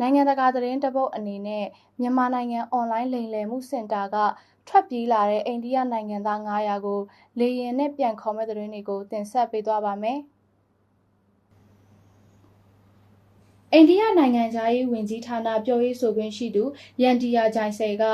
နိုင်ငံတကာသတင်းတပုတ်အနေနဲ့မြန်မာနိုင်ငံအွန်လိုင်းလိမ်လည်မှုစင်တာကထွက်ပြေးလာတဲ့အိန္ဒိယနိုင်ငံသား900ကိုလေယာဉ်နဲ့ပြန်ခေါ်မဲ့သတင်းတွေကိုတင်ဆက်ပေးသွားပါမယ်။အိန္ဒိယနိုင်ငံသားရေးဝန်ကြီးဌာနပြောရေးဆိုခွင့်ရှိသူရန်တီယာဂျိုင်ဆယ်က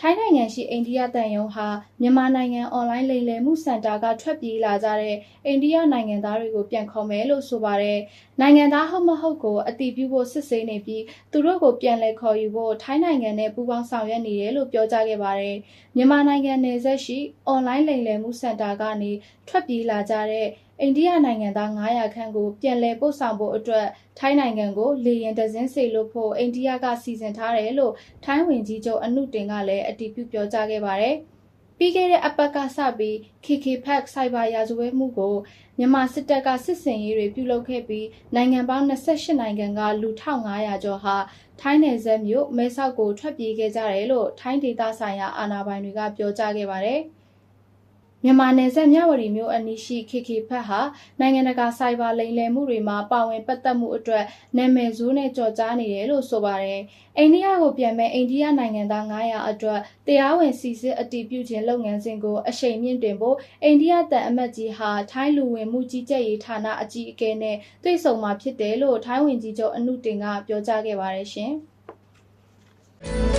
ထိုင်းနိုင်ငံရှိအိန္ဒိယတန်ယုံဟာမြန်မာနိုင်ငံအွန်လိုင်းလိမ်လည်မှုစင်တာကထွက်ပြေးလာကြတဲ့အိန္ဒိယနိုင်ငံသားတွေကိုပြန်ခေါ်မယ်လို့ဆိုပါတယ်။နိုင်ငံသားဟုတ်မဟုတ်ကိုအတိပြုဖို့စစ်ဆေးနေပြီးသူတို့ကိုပြန်လည်ခေါ်ယူဖို့ထိုင်းနိုင်ငံနဲ့ပူးပေါင်းဆောင်ရွက်နေတယ်လို့ပြောကြားခဲ့ပါတယ်။မြန်မာနိုင်ငံနယ်စပ်ရှိအွန်လိုင်းလိမ်လည်မှုစင်တာကနေထွက်ပြေးလာကြတဲ့အိန္ဒိယနိုင်ငံသား900ခန့်ကိုပြန်လည်ပို့ဆောင်ဖို့အတွက်ထိုင်းနိုင်ငံကိုလေယာဉ်တစင်းစေလွှတ်ဖို့အိန္ဒိယကစီစဉ်ထားတယ်လို့ထိုင်းဝန်ကြီးချုပ်အနုတင်ကလည်းအတည်ပြုပြောကြားခဲ့ပါတယ်။ပြီးခဲ့တဲ့အပတ်ကစပြီး KK Pack စိုက်ဘာရာဇဝဲမှုကိုမြန်မာစစ်တပ်ကစစ်စင်ရေးတွေပြုလုပ်ခဲ့ပြီးနိုင်ငံပေါင်း28နိုင်ငံကလူ1500ကျော်ဟာထိုင်းနယ်စပ်မြို့မဲဆောက်ကိုထွက်ပြေးခဲ့ကြတယ်လို့ထိုင်းဒေသဆိုင်ရာအာဏာပိုင်တွေကပြောကြားခဲ့ပါတယ်။ မြန်မာနယ်စပ်မြဝတီမြို့အနီးရှိ KK ဖက်ဟာနိုင်ငံတကာစိုက်ဘာလိမ်လည်မှုတွေမှာပါဝင်ပတ်သက်မှုအတွက်နာမည်ဆိုးနဲ့ကြော်ကြားနေတယ်လို့ဆိုပါတယ်။အိန္ဒိယကိုပြန်မဲ့အိန္ဒိယနိုင်ငံသား900အတွက်တရားဝင်စီစစ်အတည်ပြုခြင်းလုပ်ငန်းစဉ်ကိုအရှိန်မြင့်တင်ဖို့အိန္ဒိယတန်အမတ်ကြီးဟာထိုင်းလူဝင်မှုကြီးကြပ်ရေးဌာနအကြီးအကဲနဲ့တွေ့ဆုံမှာဖြစ်တယ်လို့ထိုင်းဝင်ကြီးချုပ်အနုတင်ကပြောကြားခဲ့ပါတယ်ရှင်။